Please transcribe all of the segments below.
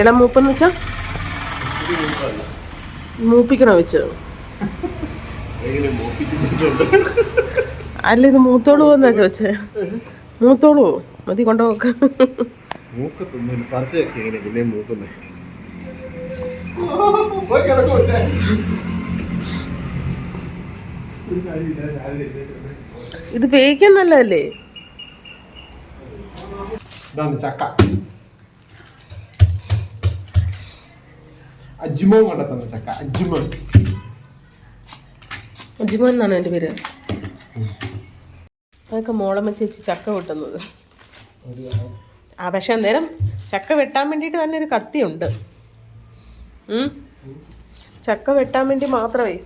ഇളം മൂപ്പെന്ന് വെച്ചാ? മൂപ്പിക്കണോ വെച്ച്? അല്ല ഇത് മൂത്തോളൂ എന്നാ ചോദിച്ചേ മൂത്തോളൂ മതി കൊണ്ടുപോക്ക്. ഇത് വേവിക്കാൻ ചക്ക. അജ്മോ കണ്ടെത്തുന്ന ചക്ക. അജ്മോ അജ്മോൻ എന്നാണ് എന്റെ പേര്. അതൊക്കെ മോളമ്മ ചേച്ചി ചക്ക വെട്ടുന്നത്. ആ പക്ഷെ അന്നേരം ചക്ക വെട്ടാൻ വേണ്ടിയിട്ട് തന്നെ ഒരു കത്തിയുണ്ട്. ചക്ക വെട്ടാൻ വേണ്ടി മാത്രമേ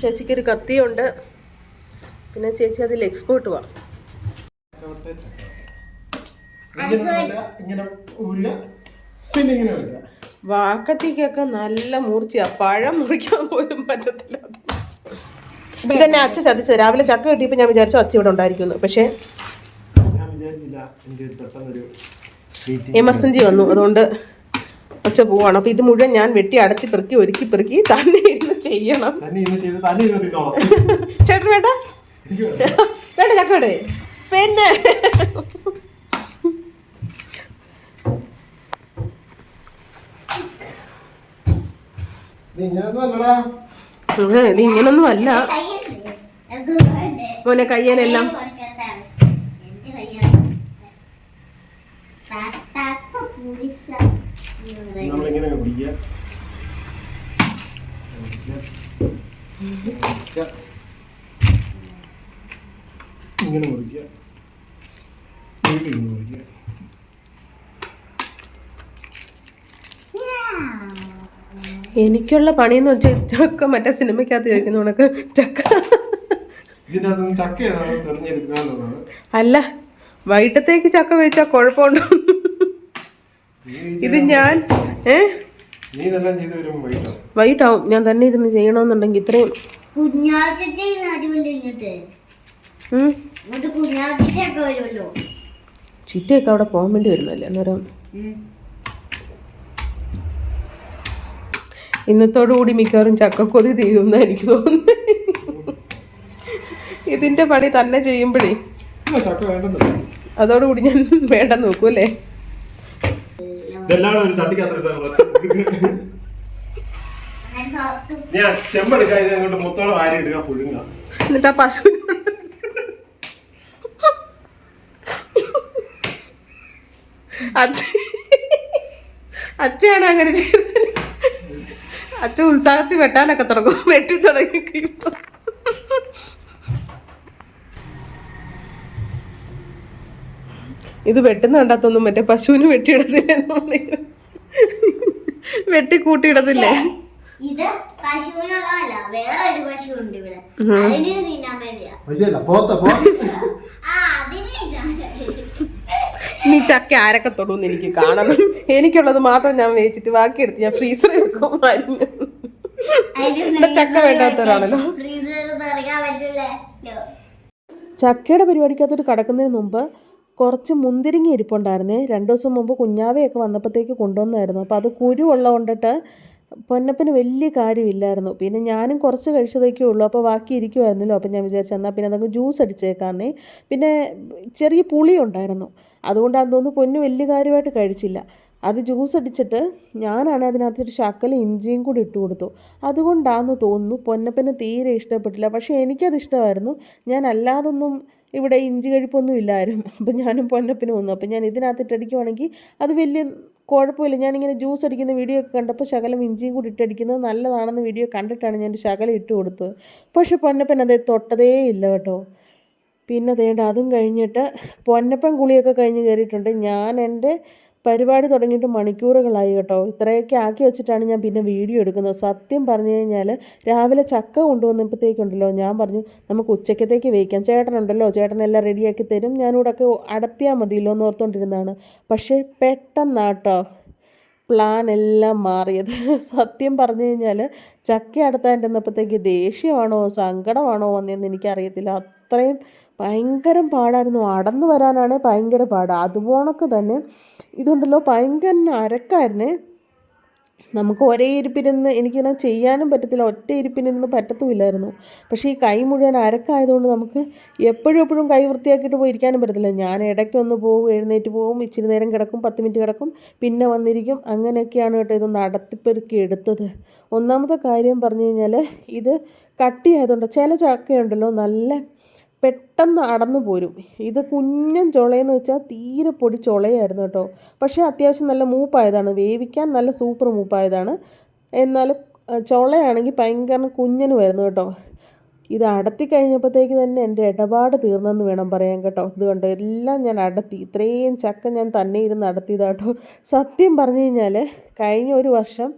ചേച്ചിക്കൊരു കത്തിയുണ്ട്. പിന്നെ ചേച്ചി അതിൽ എക്സ്പോർട്ട് പോവാം ഇങ്ങനെ പിന്നെ ഇങ്ങനെ വരിക വാക്കത്തിക്കൊക്കെ നല്ല മൂർച്ചയാ. പഴം മുറിക്കാൻ പോലും പറ്റത്തില്ല. ഇതെന്നെ അച്ഛ ചതിച്ചത്. രാവിലെ ചക്ക കിട്ടിയപ്പോൾ ഞാൻ വിചാരിച്ചു അച്ഛ ഇവിടെ ഉണ്ടായിരിക്കുന്നു പക്ഷേ എമർജൻസി വന്നു. അതുകൊണ്ട് ഒച്ച പോവാണ്. അപ്പൊ ഇത് മുഴുവൻ ഞാൻ വെട്ടി അടത്തി പെറുക്കി ഒരുക്കി പെറുക്കി തന്നെ ഇരുന്ന് ചെയ്യണം. തന്നെ ഇന്ന് ചെയ്ത് തന്നെ ഇന്ന് തിന്നോളാം. ചേട്ടൻ വേണ്ട. ചക്കടേ വേണ്ട. വേണ്ട? പിന്നെ. ഇത് ഇങ്ങനൊന്നും അല്ല. മോനെ കയ്യനെല്ലാം. ഇങ്ങനെ മുറിക്കുക ഇങ്ങനെ മുറിക്കുക എനിക്കുള്ള പണിയെന്ന് വെച്ചാൽ ചക്ക മറ്റേ സിനിമയ്ക്കകത്ത് ചോദിക്കുന്ന ഉണക്ക് ചക്ക. അല്ല വൈകിട്ടത്തേക്ക് ചക്ക വെച്ചാൽ കുഴപ്പമുണ്ടോ? ഇത് ഞാൻ ഏ? വൈകിട്ടാവും. ഞാൻ തന്നെ ഇരുന്ന് ചെയ്യണമെന്നുണ്ടെങ്കിൽ ഇത്രയും ചിറ്റയൊക്കെ അവിടെ പോകാൻ വേണ്ടി വരുന്നല്ലേ അന്നേരം ഇന്നത്തോടു കൂടി മിക്കവാറും ചക്കക്കൊതി തീരുമെന്ന് എനിക്ക് തോന്നുന്നു ഇതിന്റെ പണി തന്നെ ചെയ്യുമ്പോഴേ. അതോടുകൂടി ഞാൻ വേണ്ട നോക്കൂ അല്ലേ? എന്നിട്ട് ആ പശു അച്ഛ അച്ഛയാണ് അങ്ങനെ ചെയ്തത്? അച്ഛൻ ഉത്സാഹത്തിൽ വെട്ടാനൊക്കെ തുടങ്ങും. വെട്ടി തുടങ്ങി ഇപ്പൊ. ഇത് വെട്ടുന്ന കണ്ടാത്തൊന്നും മറ്റേ പശുവിന് വെട്ടിയിടത്തില്ല വെട്ടി കൂട്ടിയിടത്തില്ലേ ഇത് പശുവിനുള്ളതല്ല. വേറെ ഒരു പശു ഉണ്ട് ഇവിടെ അതിന് തിന്നാൻ വേണ്ടിയാ പശുവല്ല പോത്ത പോ ആ അതിന് തിന്നാൻ വേണ്ടി. നീ ചക്ക ആരൊക്കെ തൊടുമെന്ന് എനിക്ക് കാണണം. എനിക്കുള്ളത് മാത്രം ഞാൻ വേച്ചിട്ട് ബാക്കി എടുത്ത് ഞാൻ ഫ്രീസറിൽ വെക്കുമായിരുന്നു ചക്ക വേണ്ടാത്തവരാണല്ലോ. ചക്കയുടെ പരിപാടിക്കകത്തോട്ട് കടക്കുന്നതിന് മുമ്പ് കുറച്ച് മുന്തിരിങ്ങ ഇരിപ്പുണ്ടായിരുന്നേ. രണ്ട് ദിവസം മുമ്പ് കുഞ്ഞാവയൊക്കെ വന്നപ്പോഴത്തേക്ക് കൊണ്ടുവന്നായിരുന്നു. അപ്പോൾ അത് കുരു ഉള്ള കൊണ്ടിട്ട് പൊന്നപ്പന് വലിയ കാര്യമില്ലായിരുന്നു. പിന്നെ ഞാനും കുറച്ച് കഴിച്ചതൊക്കെ ഉള്ളൂ. അപ്പോൾ ബാക്കി ഇരിക്കുമായിരുന്നല്ലോ അപ്പോൾ ഞാൻ വിചാരിച്ചു എന്നാൽ പിന്നെ അതൊക്കെ ജ്യൂസ് അടിച്ചേക്കാന്നേ. പിന്നെ ചെറിയ പുളി ഉണ്ടായിരുന്നു. അതുകൊണ്ടാന്ന് തോന്നുന്നു പൊന്നു വലിയ കാര്യമായിട്ട് കഴിച്ചില്ല. അത് ജ്യൂസ് അടിച്ചിട്ട് ഞാനാണ് അതിനകത്തൊരു ശക്കല ഇഞ്ചിയും കൂടി ഇട്ട് കൊടുത്തു. അതുകൊണ്ടാണെന്ന് തോന്നുന്നു പൊന്നപ്പന് തീരെ ഇഷ്ടപ്പെട്ടില്ല. പക്ഷേ എനിക്കത് ഇഷ്ടമായിരുന്നു. ഞാൻ അല്ലാതൊന്നും ഇവിടെ ഇഞ്ചി കഴിപ്പൊന്നും ഇല്ലായിരുന്നു. അപ്പം ഞാനും പൊന്നപ്പനും വന്നു. അപ്പം ഞാൻ ഇതിനകത്ത് ഇട്ടടിക്കുവാണെങ്കിൽ അത് വലിയ കുഴപ്പമില്ല. ഞാനിങ്ങനെ ജ്യൂസ് അടിക്കുന്ന വീഡിയോ ഒക്കെ കണ്ടപ്പോൾ ശകലം ഇഞ്ചിയും കൂടി ഇട്ടടിക്കുന്നത് നല്ലതാണെന്ന് വീഡിയോ കണ്ടിട്ടാണ് ഞാൻ ശകലം ഇട്ട് കൊടുത്തത്. പക്ഷേ പൊന്നപ്പൻ അത് തൊട്ടതേ ഇല്ല കേട്ടോ. പിന്നെ തേണ്ട അതും കഴിഞ്ഞിട്ട് പൊന്നപ്പൻ കുളിയൊക്കെ കഴിഞ്ഞ് കയറിയിട്ടുണ്ട്. ഞാൻ എന്റെ പരിപാടി തുടങ്ങിയിട്ട് മണിക്കൂറുകളായി കേട്ടോ. ഇത്രയൊക്കെ ആക്കി വെച്ചിട്ടാണ് ഞാൻ പിന്നെ വീഡിയോ എടുക്കുന്നത്. സത്യം പറഞ്ഞു കഴിഞ്ഞാൽ രാവിലെ ചക്ക കൊണ്ടുവന്നപ്പോഴത്തേക്കുണ്ടല്ലോ ഞാൻ പറഞ്ഞു നമുക്ക് ഉച്ചക്കത്തേക്ക് വേവിക്കാം. ചേട്ടനുണ്ടല്ലോ ചേട്ടനെല്ലാം റെഡിയാക്കി തരും. ഞാനിവിടെ ഒക്കെ അടത്തിയാൽ മതിയല്ലോ എന്ന് ഓർത്തുകൊണ്ടിരുന്നതാണ് പക്ഷേ പെട്ടെന്നാട്ടോ പ്ലാൻ എല്ലാം മാറിയത് സത്യം പറഞ്ഞു കഴിഞ്ഞാൽ ചക്ക അടുത്താൻ ചെന്നപ്പോഴത്തേക്ക് ദേഷ്യമാണോ സങ്കടമാണോ വന്നതെന്ന് എനിക്കറിയത്തില്ല. അത്രയും ഭയങ്കര പാടായിരുന്നു. അടന്നു വരാനാണ് ഭയങ്കര പാട്. അതുപോണക്ക് തന്നെ ഇതുണ്ടല്ലോ ഭയങ്കര അരക്കായിരുന്നേ നമുക്ക് ഒരേ ഇരിപ്പിരുന്ന് എനിക്കിങ്ങനെ ചെയ്യാനും പറ്റത്തില്ല ഒറ്റ ഇരിപ്പിനിരുന്ന് പറ്റത്തുമില്ലായിരുന്നു. പക്ഷേ ഈ കൈ മുഴുവൻ അരക്കായതുകൊണ്ട് നമുക്ക് എപ്പോഴും എപ്പോഴും കൈ വൃത്തിയാക്കിയിട്ട് പോയി ഇരിക്കാനും പറ്റത്തില്ല. ഞാൻ ഇടയ്ക്കൊന്ന് പോകും എഴുന്നേറ്റ് പോകും ഇച്ചിരി നേരം കിടക്കും പത്ത് മിനിറ്റ് കിടക്കും പിന്നെ വന്നിരിക്കും. അങ്ങനെയൊക്കെയാണ് കേട്ടോ ഇത് നടത്തിപ്പെറുക്കി എടുത്തത്. ഒന്നാമത്തെ കാര്യം പറഞ്ഞു കഴിഞ്ഞാൽ ഇത് കട്ടിയായതുകൊണ്ട് ചില ചക്കയുണ്ടല്ലോ നല്ല പെട്ടെന്ന് അടന്നു പോരും. ഇത് കുഞ്ഞൻ ചുളയെന്ന് വെച്ചാൽ തീരെ പൊടി ചുളയായിരുന്നു കേട്ടോ. പക്ഷേ അത്യാവശ്യം നല്ല മൂപ്പായതാണ്. വേവിക്കാൻ നല്ല സൂപ്പർ മൂപ്പായതാണ്. എന്നാൽ ചുളയാണെങ്കിൽ ഭയങ്കര കുഞ്ഞനുമായിരുന്നു കേട്ടോ. ഇത് അടത്തി കഴിഞ്ഞപ്പോഴത്തേക്ക് തന്നെ എന്റെ ഇടപാട് തീർന്നെന്ന് വേണം പറയാൻ കേട്ടോ. ഇത് എല്ലാം ഞാൻ അടത്തി. ഇത്രയും ചക്ക ഞാൻ തന്നെ ഇരുന്ന് അടത്തിയതാട്ടോ സത്യം പറഞ്ഞു കഴിഞ്ഞാൽ കഴിഞ്ഞ ഒരു വർഷം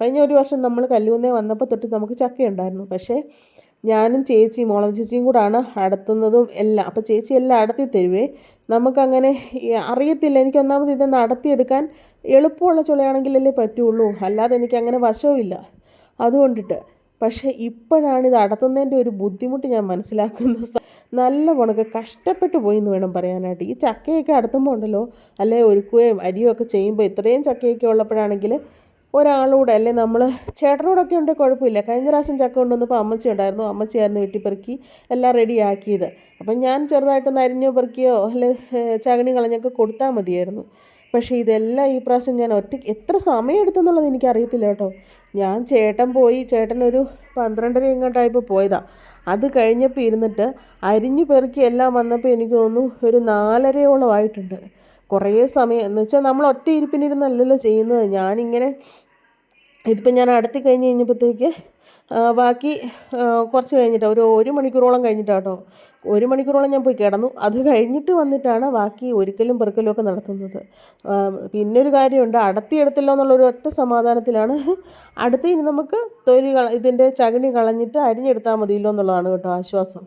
കഴിഞ്ഞ ഒരു വർഷം നമ്മൾ കല്ലൂന്നേ വന്നപ്പോൾ തൊട്ട് നമുക്ക് ചക്കയുണ്ടായിരുന്നു. പക്ഷേ ഞാനും ചേച്ചിയും മോളം ചേച്ചിയും കൂടാണ് അടത്തുന്നതും എല്ലാം. അപ്പോൾ ചേച്ചി എല്ലാം അടത്തി തരുവേ. നമുക്കങ്ങനെ അറിയത്തില്ല. എനിക്ക് ഒന്നാമത് ഇതൊന്ന് അടത്തിയെടുക്കാൻ എളുപ്പമുള്ള ചുളയാണെങ്കിലല്ലേ പറ്റുള്ളൂ. അല്ലാതെ എനിക്ക് അങ്ങനെ വശവുമില്ല. അതുകൊണ്ടിട്ട്. പക്ഷേ ഇപ്പോഴാണ് ഇത് അടത്തുന്നതിന്റെ ഒരു ബുദ്ധിമുട്ട് ഞാൻ മനസ്സിലാക്കുന്നത്. നല്ല ഉണക്ക് കഷ്ടപ്പെട്ടു പോയി എന്ന് വേണം പറയാനായിട്ട്. ഈ ചക്കയൊക്കെ അടത്തുമ്പോൾ ഉണ്ടല്ലോ. അല്ലെ ഒരുക്കുകയും അരിയും ഒക്കെ ചെയ്യുമ്പോൾ ഇത്രയും ചക്കയൊക്കെ ഉള്ളപ്പോഴാണെങ്കിൽ ഒരാളൂടെ അല്ലെ നമ്മൾ ചേട്ടനോടൊക്കെ ഉണ്ട് കുഴപ്പമില്ല. കഴിഞ്ഞ പ്രാവശ്യം ചക്ക കൊണ്ടുവന്നപ്പോൾ അമ്മച്ചി ഉണ്ടായിരുന്നു. അമ്മച്ചിയായിരുന്നു വെട്ടിപ്പെറുക്കി എല്ലാം റെഡിയാക്കിയത്. അപ്പം ഞാൻ ചെറുതായിട്ടൊന്ന് അരിഞ്ഞോ പെറുക്കിയോ അല്ലെ ചകണി കളഞ്ഞൊക്കെ കൊടുത്താൽ മതിയായിരുന്നു. പക്ഷേ ഇതെല്ലാം ഈ പ്രാവശ്യം ഞാൻ ഒറ്റയ്ക്ക് എത്ര സമയം എടുത്തെന്നുള്ളത് എനിക്കറിയത്തില്ല കേട്ടോ. ഞാൻ ചേട്ടൻ പോയി ചേട്ടനൊരു പന്ത്രണ്ടര എങ്ങോട്ടായപ്പോൾ പോയതാ. അത് കഴിഞ്ഞപ്പോൾ ഇരുന്നിട്ട് അരിഞ്ഞു പെറുക്കി എല്ലാം വന്നപ്പോൾ എനിക്ക് തോന്നുന്നു ഒരു നാലരയോളം ആയിട്ടുണ്ട്. കുറേ സമയം എന്ന് വെച്ചാൽ നമ്മൾ ഒറ്റ ഇരിപ്പിനിരുന്നല്ലല്ലോ ചെയ്യുന്നത്. ഞാനിങ്ങനെ ഇതിപ്പോൾ ഞാൻ അടുത്ത് കഴിഞ്ഞ് കഴിഞ്ഞപ്പോഴത്തേക്ക് ബാക്കി കുറച്ച് കഴിഞ്ഞിട്ട് ഒരു ഒരു മണിക്കൂറോളം കഴിഞ്ഞിട്ടാട്ടോ. ഒരു മണിക്കൂറോളം ഞാൻ പോയി കിടന്നു. അത് കഴിഞ്ഞിട്ട് വന്നിട്ടാണ് ബാക്കി ഒരിക്കലും പെറുക്കലും ഒക്കെ നടത്തുന്നത്. പിന്നെ ഒരു കാര്യമുണ്ട്. അടത്തിയെടുത്തല്ലോ എന്നുള്ളൊരു ഒറ്റ സമാധാനത്തിലാണ്. അടുത്ത് ഇനി നമുക്ക് തൊലി ഇതിന്റെ ചകിണി കളഞ്ഞിട്ട് അരിഞ്ഞെടുത്താൽ മതിയല്ലോ എന്നുള്ളതാണ് കേട്ടോ ആശ്വാസം.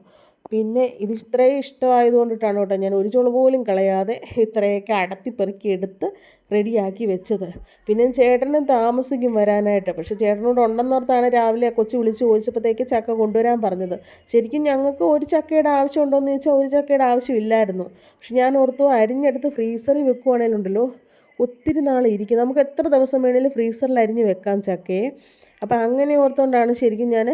പിന്നെ ഇത് ഇത്രയും ഇഷ്ടമായത് കൊണ്ടിട്ടാണ് കേട്ടോ ഞാൻ ഒരു ചുള പോലും കളയാതെ ഇത്രയൊക്കെ അടത്തി പെറുക്കി എടുത്ത് റെഡിയാക്കി വെച്ചത്. പിന്നെ ചേട്ടനും താമസിക്കും വരാനായിട്ട്. പക്ഷേ ചേട്ടനോട് ഉണ്ടെന്നോർത്താണ് രാവിലെ കൊച്ചു വിളിച്ച് ചോദിച്ചപ്പോഴത്തേക്ക് ചക്ക കൊണ്ടുവരാൻ പറഞ്ഞത്. ശരിക്കും ഞങ്ങൾക്ക് ഒരു ചക്കയുടെ ആവശ്യം എന്ന് ചോദിച്ചാൽ ഒരു ചക്കയുടെ ആവശ്യമില്ലായിരുന്നു. പക്ഷെ ഞാൻ ഓർത്തു അരിഞ്ഞെടുത്ത് ഫ്രീസറിൽ വെക്കുവാണേലുണ്ടല്ലോ ഒത്തിരി നാൾ ഇരിക്കും. നമുക്ക് എത്ര ദിവസം വേണേലും ഫ്രീസറിൽ അരിഞ്ഞ് വെക്കാം ചക്കയെ. അപ്പം അങ്ങനെ ഓർത്തുകൊണ്ടാണ് ശരിക്കും ഞാൻ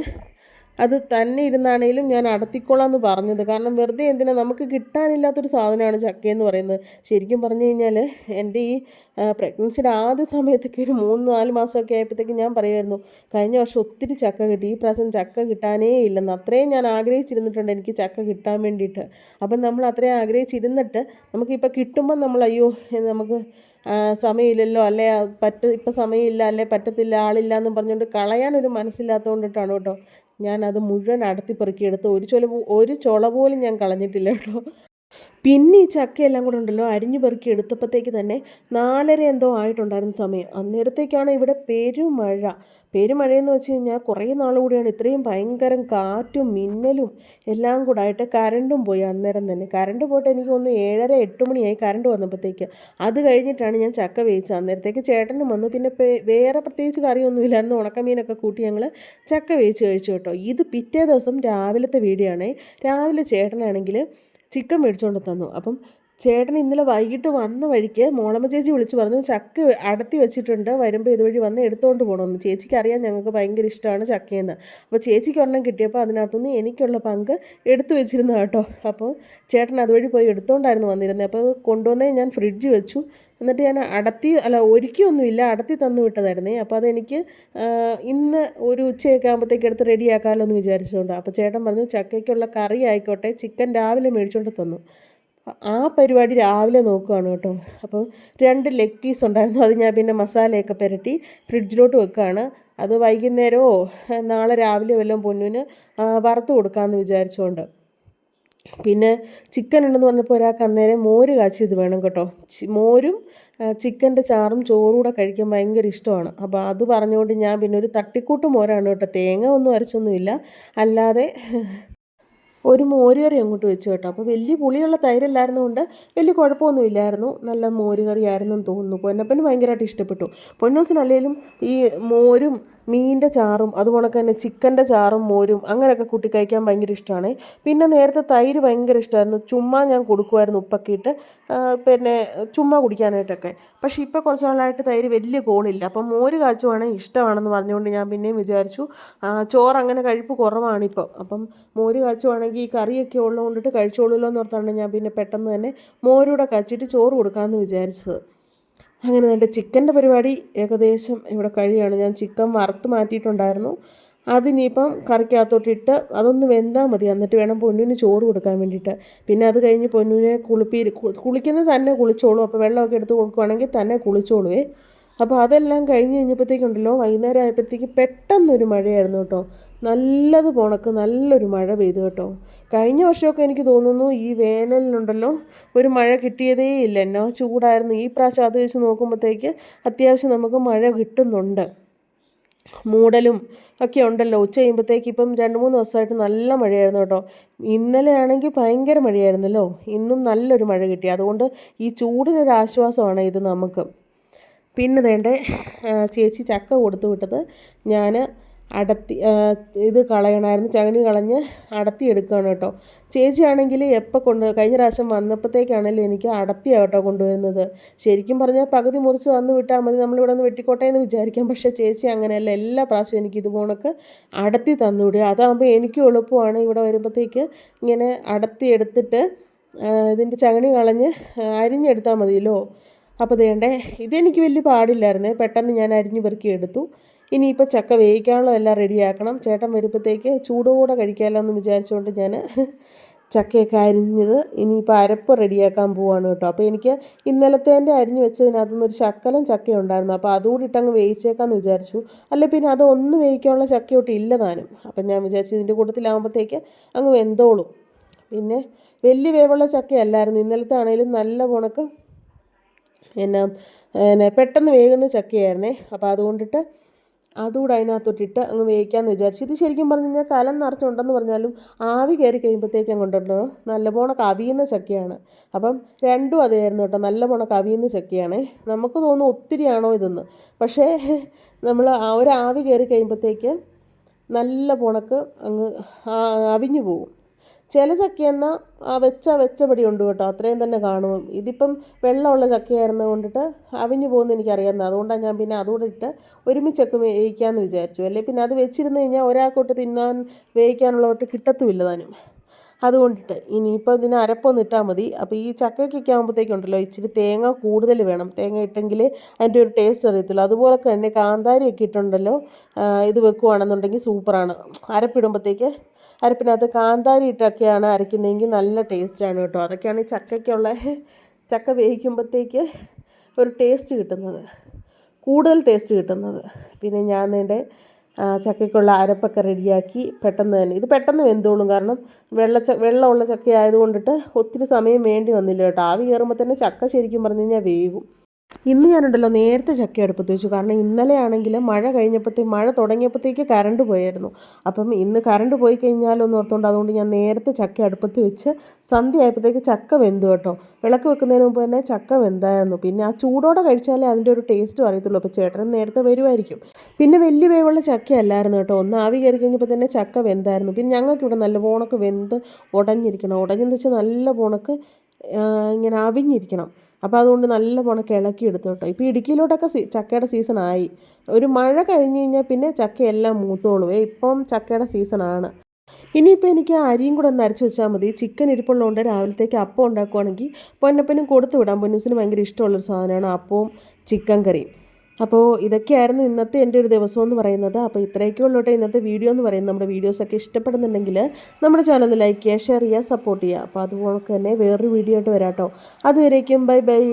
അത് തന്നെ ഇരുന്നാണേലും ഞാൻ അടത്തിക്കോളാം എന്ന് പറഞ്ഞത്. കാരണം വെറുതെ എന്തിനാ? നമുക്ക് കിട്ടാനില്ലാത്തൊരു സാധനമാണ് ചക്കയെന്ന് പറയുന്നത്. ശരിക്കും പറഞ്ഞു കഴിഞ്ഞാൽ എന്റെ ഈ പ്രഗ്നൻസിയുടെ ആദ്യ സമയത്തൊക്കെ ഒരു മൂന്ന് നാല് മാസമൊക്കെ ആയപ്പോഴത്തേക്ക് ഞാൻ പറയുമായിരുന്നു കഴിഞ്ഞ വർഷം ഒത്തിരി ചക്ക കിട്ടി. ഈ പ്രാവശ്യം ചക്ക കിട്ടാനേ ഇല്ലെന്ന്. അത്രയും ഞാൻ ആഗ്രഹിച്ചിരുന്നിട്ടുണ്ട് എനിക്ക് ചക്ക കിട്ടാൻ വേണ്ടിയിട്ട്. അപ്പം നമ്മൾ അത്രയും ആഗ്രഹിച്ചിരുന്നിട്ട് നമുക്കിപ്പോൾ കിട്ടുമ്പോൾ നമ്മൾ അയ്യോ നമുക്ക് സമയമില്ലല്ലോ അല്ലെ? പറ്റ ഇപ്പം സമയമില്ല അല്ലെ? പറ്റത്തില്ല ആളില്ല എന്നും പറഞ്ഞുകൊണ്ട് കളയാൻ കളയാനൊരു മനസ്സില്ലാത്തതുകൊണ്ടിട്ടാണ് കേട്ടോ. ഞാൻ അത് മുഴുവൻ അടത്തി ഒരു ചൊല ഒരു ചൊള പോലും ഞാൻ കളഞ്ഞിട്ടില്ല കേട്ടോ. പിന്നെ ഈ ചക്കയെല്ലാം കൂടെ ഉണ്ടല്ലോ അരിഞ്ഞു പെറുക്കി എടുത്തപ്പോഴത്തേക്ക് തന്നെ നാലര എന്തോ ആയിട്ടുണ്ടായിരുന്ന സമയം. അന്നേരത്തേക്കാണ് ഇവിടെ പെരുമഴ. പെരുമഴയെന്ന് വെച്ച് കഴിഞ്ഞാൽ കുറേ നാൾ കൂടിയാണ് ഇത്രയും ഭയങ്കരം കാറ്റും മിന്നലും എല്ലാം കൂടെ ആയിട്ട് കരണ്ടും പോയി അന്നേരം തന്നെ. കരണ്ട് പോയിട്ട് എനിക്ക് ഒന്ന് ഏഴര എട്ട് മണിയായി കരണ്ട് വന്നപ്പോഴത്തേക്ക് അത് കഴിഞ്ഞിട്ടാണ് ഞാൻ ചക്ക വേവിച്ചത്. അന്നേരത്തേക്ക് ചേട്ടനും വന്നു. പിന്നെ വേറെ പ്രത്യേകിച്ച് കറിയൊന്നുമില്ലായിരുന്നു ഉണക്കമീനൊക്കെ കൂട്ടി ഞങ്ങൾ ചക്ക വേവിച്ച് കഴിച്ചു കേട്ടോ. ഇത് പിറ്റേ ദിവസം രാവിലത്തെ വീഡിയോ ആണേ. രാവിലെ ചേട്ടനാണെങ്കിൽ ചിക്കൻ മേടിച്ചുകൊണ്ട് തന്നു. അപ്പം ചേട്ടൻ ഇന്നലെ വൈകിട്ട് വന്ന വഴിക്ക് മോളമ്മ ചേച്ചി വിളിച്ചു പറഞ്ഞു ചക്ക അടത്തി വെച്ചിട്ടുണ്ട് വരുമ്പോൾ ഇതുവഴി വന്ന് എടുത്തുകൊണ്ട് പോകണമെന്ന് ചേച്ചിക്ക് അറിയാം ഞങ്ങൾക്ക് ഭയങ്കര ഇഷ്ടമാണ് ചക്കയെന്ന്. അപ്പോൾ ചേച്ചിക്ക് ഒരെണ്ണം കിട്ടിയപ്പോൾ അതിനകത്തുനിന്ന് എനിക്കുള്ള പങ്ക് എടുത്തു വെച്ചിരുന്നു കേട്ടോ. അപ്പോൾ ചേട്ടൻ അതുവഴി പോയി എടുത്തുകൊണ്ടായിരുന്നു വന്നിരുന്നത്. അപ്പോൾ കൊണ്ടുവന്നേ ഞാൻ ഫ്രിഡ്ജ് വെച്ചു. എന്നിട്ട് ഞാൻ അടത്തി അല്ല ഒരുക്കിയൊന്നുമില്ല അടത്തി തന്നു വിട്ടതായിരുന്നേ. അപ്പോൾ അതെനിക്ക് ഇന്ന് ഒരു ഉച്ചയൊക്കെ ആകുമ്പോഴത്തേക്ക് എടുത്ത് റെഡിയാക്കാമല്ലോ എന്ന് വിചാരിച്ചുകൊണ്ട് അപ്പോൾ ചേട്ടൻ പറഞ്ഞു ചക്കയ്ക്കുള്ള കറി ആയിക്കോട്ടെ ചിക്കൻ രാവിലെ മേടിച്ചുകൊണ്ട് തന്നു. ആ പരിപാടി രാവിലെ നോക്കുകയാണ് കേട്ടോ. അപ്പോൾ രണ്ട് ലെഗ് പീസ് ഉണ്ടായിരുന്നു. അത് ഞാൻ പിന്നെ മസാലയൊക്കെ പുരട്ടി ഫ്രിഡ്ജിലോട്ട് വെക്കുകയാണ് അത് വൈകുന്നേരമോ നാളെ രാവിലെ വല്ലതും പൊന്നുവിന് വറുത്ത് കൊടുക്കാമെന്ന് വിചാരിച്ചുകൊണ്ട് പിന്നെ ചിക്കൻ ഉണ്ടെന്ന് പറഞ്ഞപ്പോൾ ഒരാൾക്ക് അന്നേരം മോര് കാച്ചിയത് വേണം കേട്ടോ. മോരും ചിക്കന്റെ ചാറും ചോറൂടെ കഴിക്കാൻ ഭയങ്കര ഇഷ്ടമാണ്. അപ്പോൾ അത് പറഞ്ഞുകൊണ്ട് ഞാൻ പിന്നെ ഒരു തട്ടിക്കൂട്ട് മോരാണ് കേട്ടോ. തേങ്ങ ഒന്നും അരച്ചൊന്നുമില്ല. അല്ലാതെ ഒരു മോരുകറി അങ്ങോട്ട് വെച്ച് കേട്ടോ. അപ്പോൾ വലിയ പുളിയുള്ള തൈരല്ലായിരുന്നുകൊണ്ട് വലിയ കുഴപ്പമൊന്നും ഇല്ലായിരുന്നു നല്ല മോരുകറി ആയിരുന്നെന്ന് തോന്നുന്നു. പൊന്നപ്പന് ഭയങ്കരമായിട്ട് ഇഷ്ടപ്പെട്ടു. പൊന്നൂസിനല്ലേലും ഈ മോരും മീനിന്റെ ചാറും അതുപോലെ തന്നെ ചിക്കന്റെ ചാറും മോരും അങ്ങനെയൊക്കെ കുട്ടി കഴിക്കാൻ ഭയങ്കര ഇഷ്ടമാണ്. പിന്നെ നേരത്തെ തൈര് ഭയങ്കര ഇഷ്ടമായിരുന്നു. ചുമ്മാ ഞാൻ കൊടുക്കുമായിരുന്നു ഉപ്പൊക്കെ പിന്നെ ചുമ്മാ കുടിക്കാനായിട്ടൊക്കെ. പക്ഷേ ഇപ്പോൾ കുറച്ച് നാളായിട്ട് തൈര് വലിയ കോളില്ല. അപ്പം മോര് കാച്ചുവാണെങ്കിൽ ഇഷ്ടമാണെന്ന് പറഞ്ഞുകൊണ്ട് ഞാൻ പിന്നെയും വിചാരിച്ചു. ചോറ് അങ്ങനെ കഴിപ്പ് കുറവാണിപ്പോൾ. അപ്പം മോര് കാച്ചുവാണെങ്കിൽ ഈ കറിയൊക്കെ ഉള്ളതുകൊണ്ടിട്ട് കഴിച്ചോളൂല്ലോ എന്ന് ഓർത്താണ് ഞാൻ പിന്നെ പെട്ടെന്ന് തന്നെ മോരൂടെ കാച്ചിട്ട് ചോറ് കൊടുക്കാമെന്ന് വിചാരിച്ചത്. അങ്ങനെ എന്റെ ചിക്കന്റെ പരിപാടി ഏകദേശം ഇവിടെ കഴിയുകയാണ് ഞാൻ ചിക്കൻ വറുത്ത് മാറ്റിയിട്ടുണ്ടായിരുന്നു. അതിനിപ്പം കറിക്കകത്തോട്ടിട്ട് അതൊന്ന് വെന്താൽ മതി. എന്നിട്ട് വേണം പൊന്നുവിന് ചോറ് കൊടുക്കാൻ വേണ്ടിയിട്ട്. പിന്നെ അത് കഴിഞ്ഞ് പൊന്നുവിനെ കുളിപ്പി കുളിക്കുന്നത് തന്നെ കുളിച്ചോളൂ. അപ്പോൾ വെള്ളമൊക്കെ എടുത്ത് കൊടുക്കുവാണെങ്കിൽ തന്നെ കുളിച്ചോളുവേ. അപ്പോൾ അതെല്ലാം കഴിഞ്ഞ് കഴിഞ്ഞപ്പോഴത്തേക്കുണ്ടല്ലോ വൈകുന്നേരം ആയപ്പോഴത്തേക്ക് പെട്ടെന്നൊരു മഴയായിരുന്നു കേട്ടോ. നല്ലത് പോണക്ക് നല്ലൊരു മഴ പെയ്തു കേട്ടോ. കഴിഞ്ഞ വർഷമൊക്കെ എനിക്ക് തോന്നുന്നു ഈ വേനലിനുണ്ടല്ലോ ഒരു മഴ കിട്ടിയതേ ഇല്ല. എന്നോ ചൂടായിരുന്നു. ഈ പ്രാവശ്യം അത് വെച്ച് നോക്കുമ്പോഴത്തേക്ക് അത്യാവശ്യം നമുക്ക് മഴ കിട്ടുന്നുണ്ട്. മൂടലും ഒക്കെ ഉണ്ടല്ലോ. ഉച്ച കഴിയുമ്പോഴത്തേക്ക് ഇപ്പം രണ്ട് മൂന്ന് ദിവസമായിട്ട് നല്ല മഴയായിരുന്നു കേട്ടോ. ഇന്നലെ ആണെങ്കിൽ ഭയങ്കര മഴയായിരുന്നല്ലോ. ഇന്നും നല്ലൊരു മഴ കിട്ടി. അതുകൊണ്ട് ഈ ചൂടിനൊരു ആശ്വാസമാണ് ഇത് നമുക്ക്. പിന്നെ വേണ്ടേ ചേച്ചി ചക്ക കൊടുത്തു വിട്ടത് ഞാൻ അടത്തി ഇത് കളയണമായിരുന്നു ചകണി കളഞ്ഞ് അടത്തി എടുക്കുകയാണ് കേട്ടോ. ചേച്ചിയാണെങ്കിൽ എപ്പോൾ കൊണ്ട് കഴിഞ്ഞ പ്രാവശ്യം വന്നപ്പോഴത്തേക്കാണെങ്കിലും എനിക്ക് അടത്തിയാണ് കേട്ടോ കൊണ്ടുവരുന്നത്. ശരിക്കും പറഞ്ഞാൽ പകുതി മുറിച്ച് തന്നു വിട്ടാൽ മതി നമ്മളിവിടെ നിന്ന് വെട്ടിക്കോട്ടെ എന്ന് വിചാരിക്കാം. പക്ഷേ ചേച്ചി അങ്ങനെയല്ല എല്ലാ പ്രാവശ്യവും എനിക്ക് ഇതുപോണക്ക് അടത്തി തന്നു വിടുക. അതാകുമ്പോൾ എനിക്കും എളുപ്പമാണ് ഇവിടെ വരുമ്പോഴത്തേക്ക് ഇങ്ങനെ അടത്തി എടുത്തിട്ട് ഇതിന്റെ ചകണി കളഞ്ഞ് അരിഞ്ഞെടുത്താൽ മതിയല്ലോ. അപ്പോൾ വേണ്ടേ ഇതെനിക്ക് വലിയ പാടില്ലായിരുന്നേ. പെട്ടെന്ന് ഞാൻ അരിഞ്ഞു പെറുക്കി എടുത്തു. ഇനിയിപ്പോൾ ചക്ക വേവിക്കാനുള്ള എല്ലാം റെഡിയാക്കണം ചേട്ടൻ വരുമ്പോഴത്തേക്ക് ചൂടോടെ കഴിക്കാമല്ലോ എന്ന് വിചാരിച്ചുകൊണ്ട് ഞാൻ ചക്കയൊക്കെ അരിഞ്ഞത് ഇനിയിപ്പോൾ അരപ്പ് റെഡിയാക്കാൻ പോവാണ് കേട്ടോ. അപ്പോൾ എനിക്ക് ഇന്നലത്തേന്റെ അരിഞ്ഞു വെച്ചതിനകത്തു നിന്ന് ഒരു ശക്കലം ചക്ക ഉണ്ടായിരുന്നു. അപ്പോൾ അതുകൂടി ഇട്ടങ്ങ് വേവിച്ചേക്കാമെന്ന് വിചാരിച്ചു. അല്ല പിന്നെ അതൊന്ന് വേവിക്കാനുള്ള ചക്കയോട്ട് ഇല്ല താനും. അപ്പം ഞാൻ വിചാരിച്ചു ഇതിന്റെ കൂട്ടത്തിലാകുമ്പോഴത്തേക്ക് അങ്ങ് വെന്തോളും. പിന്നെ വലിയ വേവുള്ള ചക്കയല്ലായിരുന്നു. ഇന്നലത്തെ ആണെങ്കിലും നല്ല ഉണക്ക് എന്നാ എന്നെ പെട്ടെന്ന് വേകുന്ന ചക്കയായിരുന്നേ. അപ്പോൾ അതുകൊണ്ടിട്ട് അതുകൂടെ അതിനകത്തൊട്ടിട്ട് അങ്ങ് വേവിക്കാമെന്ന് വിചാരിച്ചു. ഇത് ശരിക്കും പറഞ്ഞു കഴിഞ്ഞാൽ കലം നിറച്ചുണ്ടെന്ന് പറഞ്ഞാലും ആവി കയറി കഴിയുമ്പോഴത്തേക്കും കൊണ്ടുണ്ടോ നല്ല പോണ കവിയുന്ന ചക്കയാണ്. അപ്പം രണ്ടും അതായിരുന്നു കേട്ടോ. നല്ല പോണ കവിയുന്ന ചക്കയാണേ. നമുക്ക് തോന്നും ഒത്തിരിയാണോ ഇതെന്ന്. പക്ഷേ നമ്മൾ ഒരു ആവി കയറി കഴിയുമ്പോഴത്തേക്ക് നല്ല പോണക്ക് അങ്ങ് അവിഞ്ഞു പോകും ചില ചക്കയെന്നാൽ ആ വെച്ച വെച്ചപടി ഉണ്ട് കേട്ടോ. അത്രയും തന്നെ കാണും. ഇതിപ്പം വെള്ളമുള്ള ചക്കയായിരുന്നു കൊണ്ടിട്ട് അവിഞ്ഞു പോകുന്ന എനിക്കറിയാവുന്നത് അതുകൊണ്ടാണ് ഞാൻ പിന്നെ അതുകൂടെ ഇട്ട് ഒരുമിച്ചൊക്കെ വേവിക്കാമെന്ന് വിചാരിച്ചു. അല്ലെ? പിന്നെ അത് വെച്ചിരുന്ന് കഴിഞ്ഞാൽ ഒരാൾക്കോട്ട് തിന്നാൻ വേവിക്കാനുള്ളതൊട്ട് കിട്ടത്തുമില്ല താനും. അതുകൊണ്ടിട്ട് ഇനിയിപ്പോൾ ഇതിനെ അരപ്പൊന്ന് ഇട്ടാൽ മതി. അപ്പോൾ ഈ ചക്കയ്ക്കൊക്കെ ആകുമ്പോഴത്തേക്കുണ്ടല്ലോ ഇച്ചിരി തേങ്ങ കൂടുതൽ വേണം. തേങ്ങ ഇട്ടെങ്കിൽ അതിന്റെ ഒരു ടേസ്റ്റ് അറിയത്തുള്ളൂ. അതുപോലെ തന്നെ കാന്താരിയൊക്കെ ഇട്ടുണ്ടല്ലോ ഇത് വെക്കുവാണെന്നുണ്ടെങ്കിൽ സൂപ്പറാണ്. അരപ്പിടുമ്പോഴത്തേക്ക് അരപ്പിനകത്ത് കാന്താരി ഇട്ടൊക്കെയാണ് അരയ്ക്കുന്നതെങ്കിൽ നല്ല ടേസ്റ്റാണ് കേട്ടോ. അതൊക്കെയാണ് ഈ ചക്കയ്ക്കുള്ള ചക്ക വേവിക്കുമ്പോഴത്തേക്ക് ഒരു ടേസ്റ്റ് കിട്ടുന്നത്. കൂടുതൽ ടേസ്റ്റ് കിട്ടുന്നത്. പിന്നെ ഞാൻ എന്റെ ചക്കയ്ക്കുള്ള അരപ്പൊക്കെ റെഡിയാക്കി പെട്ടെന്ന് തന്നെ. ഇത് പെട്ടെന്ന് വെന്തോളും. കാരണം വെള്ള ച വെള്ളമുള്ള ചക്ക ആയതുകൊണ്ടിട്ട് ഒത്തിരി സമയം വേണ്ടി വന്നില്ല കേട്ടോ. ആവി കയറുമ്പോൾ തന്നെ ചക്ക ശരിക്കും പറഞ്ഞു കഴിഞ്ഞാൽ വേകും ഇന്ന് ഞാനുണ്ടല്ലോ നേരത്തെ ചക്ക അടുപ്പത്ത് വെച്ചു കാരണം ഇന്നലെ ആണെങ്കിൽ മഴ കഴിഞ്ഞപ്പോഴത്തേക്ക് മഴ തുടങ്ങിയപ്പോഴത്തേക്ക് കറണ്ട് പോയായിരുന്നു. അപ്പം ഇന്ന് കറണ്ട് പോയി കഴിഞ്ഞാലൊന്ന് ഓർത്തുകൊണ്ട് അതുകൊണ്ട് ഞാൻ നേരത്തെ ചക്ക അടുപ്പത്ത് വെച്ച് സന്ധ്യ ആയപ്പോഴത്തേക്ക് ചക്ക വെന്തു കേട്ടോ. വിളക്ക് വെക്കുന്നതിന് മുമ്പ് തന്നെ ചക്ക വെന്തായിരുന്നു. പിന്നെ ആ ചൂടോടെ കഴിച്ചാലേ അതിന്റെ ഒരു ടേസ്റ്റും അറിയത്തുള്ളൂ. അപ്പോൾ ചേട്ടൻ നേരത്തെ വരുമായിരിക്കും. പിന്നെ വലിയ വേവുള്ള ചക്ക അല്ലായിരുന്നു കേട്ടോ. ഒന്ന് ആവി കയറി കഴിഞ്ഞപ്പോൾ തന്നെ ചക്ക വെന്തായിരുന്നു. പിന്നെ ഞങ്ങൾക്ക് ഇവിടെ നല്ല പോണക്ക് വെന്ത് ഉടഞ്ഞിരിക്കണം. ഉടഞ്ഞെന്ന് വെച്ചാൽ നല്ല പോണക്ക് ഇങ്ങനെ അവിഞ്ഞിരിക്കണം. അപ്പോൾ അതുകൊണ്ട് നല്ല പോണക്ക് കിളക്കി എടുത്തു കേട്ടോ. ഇപ്പോൾ ഇടുക്കിയിലോട്ടൊക്കെ ചക്കയുടെ ആയി. ഒരു മഴ കഴിഞ്ഞ് കഴിഞ്ഞാൽ പിന്നെ ചക്കയെല്ലാം മൂത്തോളൂ. ഏ ഇപ്പം ചക്കയുടെ സീസണാണ് ഇനിയിപ്പോൾ എനിക്ക് ആ അരിയും കൂടെ ഒന്ന് അരച്ച് വെച്ചാൽ മതി. ചിക്കൻ ഇരിപ്പുള്ളതുകൊണ്ട് രാവിലത്തേക്ക് അപ്പം ഉണ്ടാക്കുവാണെങ്കിൽ പൊന്നപ്പനും കൊടുത്തു വിടാം. പൊന്നൂസിന് ഭയങ്കര ഇഷ്ടമുള്ളൊരു സാധനമാണ് അപ്പവും ചിക്കൻ കറിയും. അപ്പോൾ ഇതൊക്കെയായിരുന്നു ഇന്നത്തെ എന്റെ ഒരു ദിവസം എന്ന് പറയുന്നത്. അപ്പോൾ ഇത്രയൊക്കെ ഉള്ളോട്ടെ ഇന്നത്തെ വീഡിയോ എന്ന് പറയുന്നത്. നമ്മുടെ വീഡിയോസൊക്കെ ഇഷ്ടപ്പെടുന്നുണ്ടെങ്കിൽ നമ്മുടെ ചാനൽ ഒന്ന് ലൈക്ക് ചെയ്യുക ഷെയർ ചെയ്യുക സപ്പോർട്ട് ചെയ്യുക. അപ്പോൾ അതുപോലെ തന്നെ വേറൊരു വീഡിയോ ആയിട്ട് വരാം കേട്ടോ അതുവരേക്കും ബൈ ബൈ.